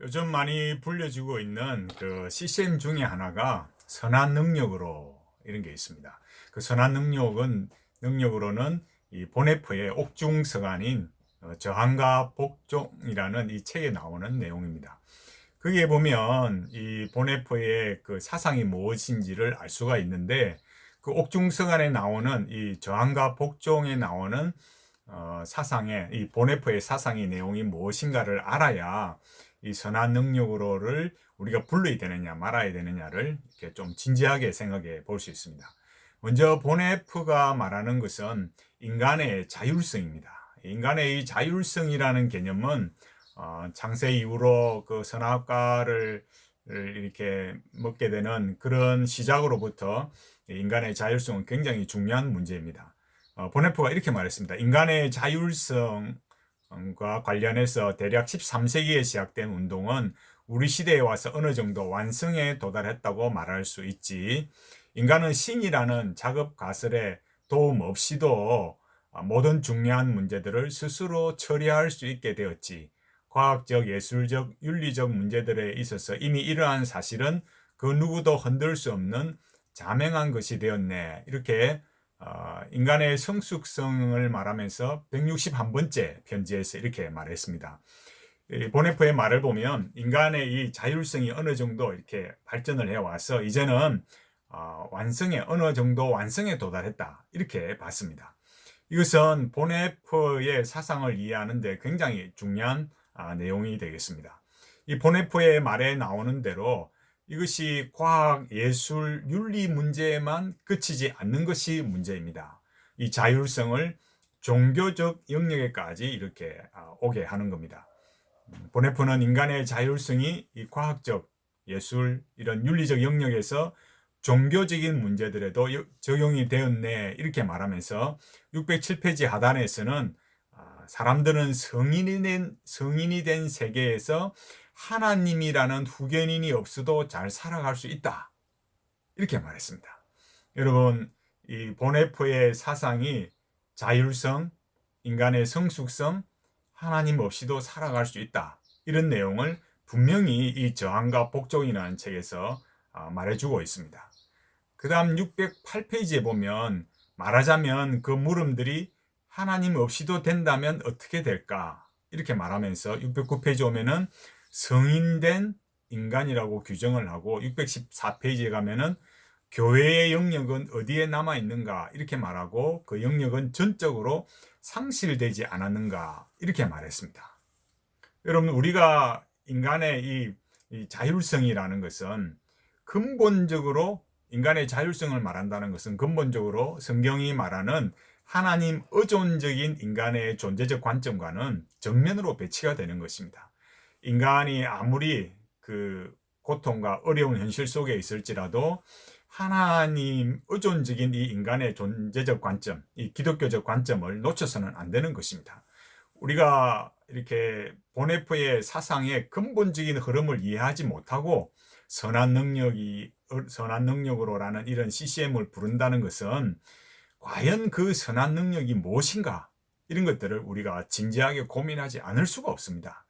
요즘 많이 불려지고 있는 그 CCM 중에 하나가 선한 능력으로 이런 게 있습니다. 그 선한 능력은 능력으로는 이 보네프의 옥중 서간인 어, 저항과 복종이라는 이 책에 나오는 내용입니다. 거기에 보면 이 보네프의 그 사상이 무엇인지를 알 수가 있는데 그 옥중서간에 나오는 이 저항과 복종에 나오는 어, 사상의 이 보네프의 사상의 내용이 무엇인가를 알아야 이 선한 능력으로를 우리가 불러야 되느냐 말아야 되느냐를 이렇게 좀 진지하게 생각해 볼 수 있습니다. 먼저 보네프가 말하는 것은 인간의 자율성입니다. 인간의 이 자율성이라는 개념은 어, 창세 이후로 그 선악과를 이렇게 먹게 되는 그런 시작으로부터 인간의 자율성은 굉장히 중요한 문제입니다. 어, 보네프가 이렇게 말했습니다. 인간의 자율성 과 관련해서 대략 13세기에 시작된 운동은 우리 시대에 와서 어느 정도 완성에 도달했다고 말할 수 있지. 인간은 신이라는 작업 가설에 도움 없이도 모든 중요한 문제들을 스스로 처리할 수 있게 되었지. 과학적, 예술적, 윤리적 문제들에 있어서 이미 이러한 사실은 그 누구도 흔들 수 없는 자명한 것이 되었네. 이렇게 어, 인간의 성숙성을 말하면서 161번째 편지에서 이렇게 말했습니다. 보네프의 말을 보면 인간의 이 자율성이 어느 정도 이렇게 발전을 해와서 이제는 어, 완성에 어느 정도 완성에 도달했다 이렇게 봤습니다. 이것은 보네프의 사상을 이해하는데 굉장히 중요한 아, 내용이 되겠습니다. 이 보네프의 말에 나오는 대로 이것이 과학, 예술, 윤리 문제에만 그치지 않는 것이 문제입니다. 이 자율성을 종교적 영역에까지 이렇게 아, 오게 하는 겁니다. 보네프는 인간의 자율성이 이 과학적, 예술, 이런 윤리적 영역에서 종교적인 문제들에도 적용이 되었네 이렇게 말하면서 607페이지 하단에서는 아, 사람들은 성인이 된, 성인이 된 세계에서 하나님이라는 후견인이 없어도 잘 살아갈 수 있다. 이렇게 말했습니다. 여러분, 이 보네프의 사상이 자율성, 인간의 성숙성, 하나님 없이도 살아갈 수 있다. 이런 내용을 분명히 이 저항과 복종이라는 책에서 아, 말해주고 있습니다. 그 다음 608페이지에 보면 말하자면 그 물음들이 하나님 없이도 된다면 어떻게 될까? 이렇게 말하면서 609페이지 오면은 성인된 인간이라고 규정을 하고 614페이지에 가면은 교회의 영역은 어디에 남아 있는가 이렇게 말하고 그 영역은 전적으로 상실되지 않았는가 이렇게 말했습니다. 여러분 우리가 인간의 이, 이 자율성이라는 것은 근본적으로 인간의 자율성을 말한다는 것은 근본적으로 성경이 말하는 하나님 의존적인 인간의 존재적 관점과는 정면으로 배치가 되는 것입니다. 인간이 아무리 그 고통과 어려운 현실 속에 있을지라도 하나님 의존적인 이 인간의 존재적 관점, 이 기독교적 관점을 놓쳐서는 안 되는 것입니다. 우리가 이렇게 보네프의 사상의 근본적인 흐름을 이해하지 못하고 선한 능력이 선한 능력으로라는 이런 CCM을 부른다는 것은 과연 그 선한 능력이 무엇인가 이런 것들을 우리가 진지하게 고민하지 않을 수가 없습니다.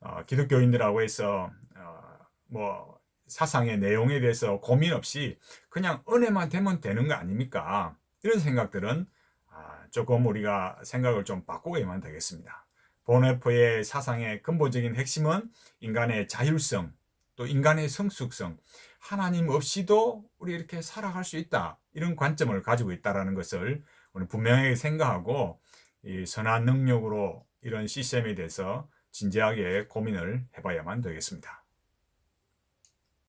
어, 기독교인들하고 해서 어, 뭐 사상의 내용에 대해서 고민 없이 그냥 은혜만 되면 되는 거 아닙니까? 이런 생각들은 아, 조금 우리가 생각을 좀 바꾸게만 되겠습니다. 보네프의 사상의 근본적인 핵심은 인간의 자율성, 또 인간의 성숙성, 하나님 없이도 우리 이렇게 살아갈 수 있다. 이런 관점을 가지고 있다는 것을 우리 분명하게 생각하고 이 선한 능력으로 이런 시스템에 대해서 진지하게 고민을 해봐야만 되겠습니다.